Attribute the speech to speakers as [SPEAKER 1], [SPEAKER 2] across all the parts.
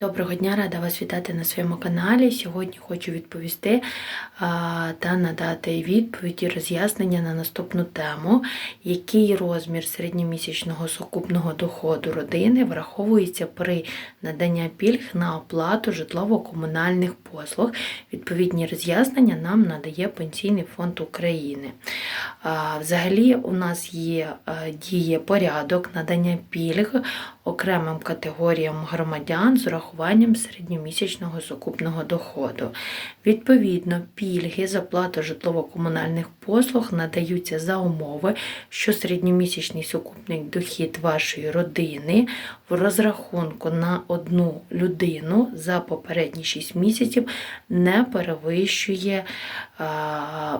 [SPEAKER 1] Доброго дня, рада вас вітати на своєму каналі. Сьогодні хочу відповісти та надати відповідь і роз'яснення на наступну тему, який розмір середньомісячного сукупного доходу родини враховується при наданні пільг на оплату житлово-комунальних послуг. Відповідні роз'яснення нам надає Пенсійний фонд України. Взагалі, у нас є е, діє порядок надання пільг окремим категоріям громадян з урахуванням середньомісячного сукупного доходу. Відповідно, пільги з оплату житлово-комунальних послуг надаються за умови, що середньомісячний сукупний дохід вашої родини в розрахунку на одну людину за попередні 6 місяців не перевищує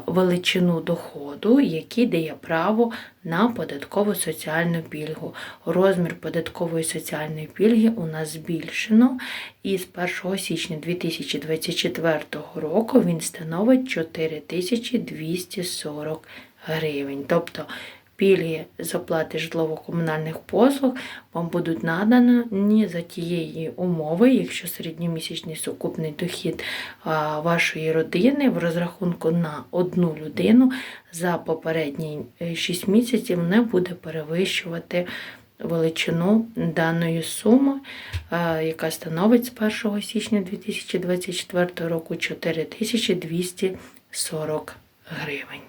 [SPEAKER 1] величину доходу, який дає право на податкову соціальну пільгу. Розмір податкової соціальної пільги у нас збільшено, і з 1 січня 2024 року він становить 4240 гривень. Тобто пільги з оплати житлово-комунальних послуг вам будуть надані за тієї умови, якщо середньомісячний сукупний дохід вашої родини в розрахунку на одну людину за попередні 6 місяців не буде перевищувати величину даної суми, яка становить з 1 січня 2024 року 4240 гривень.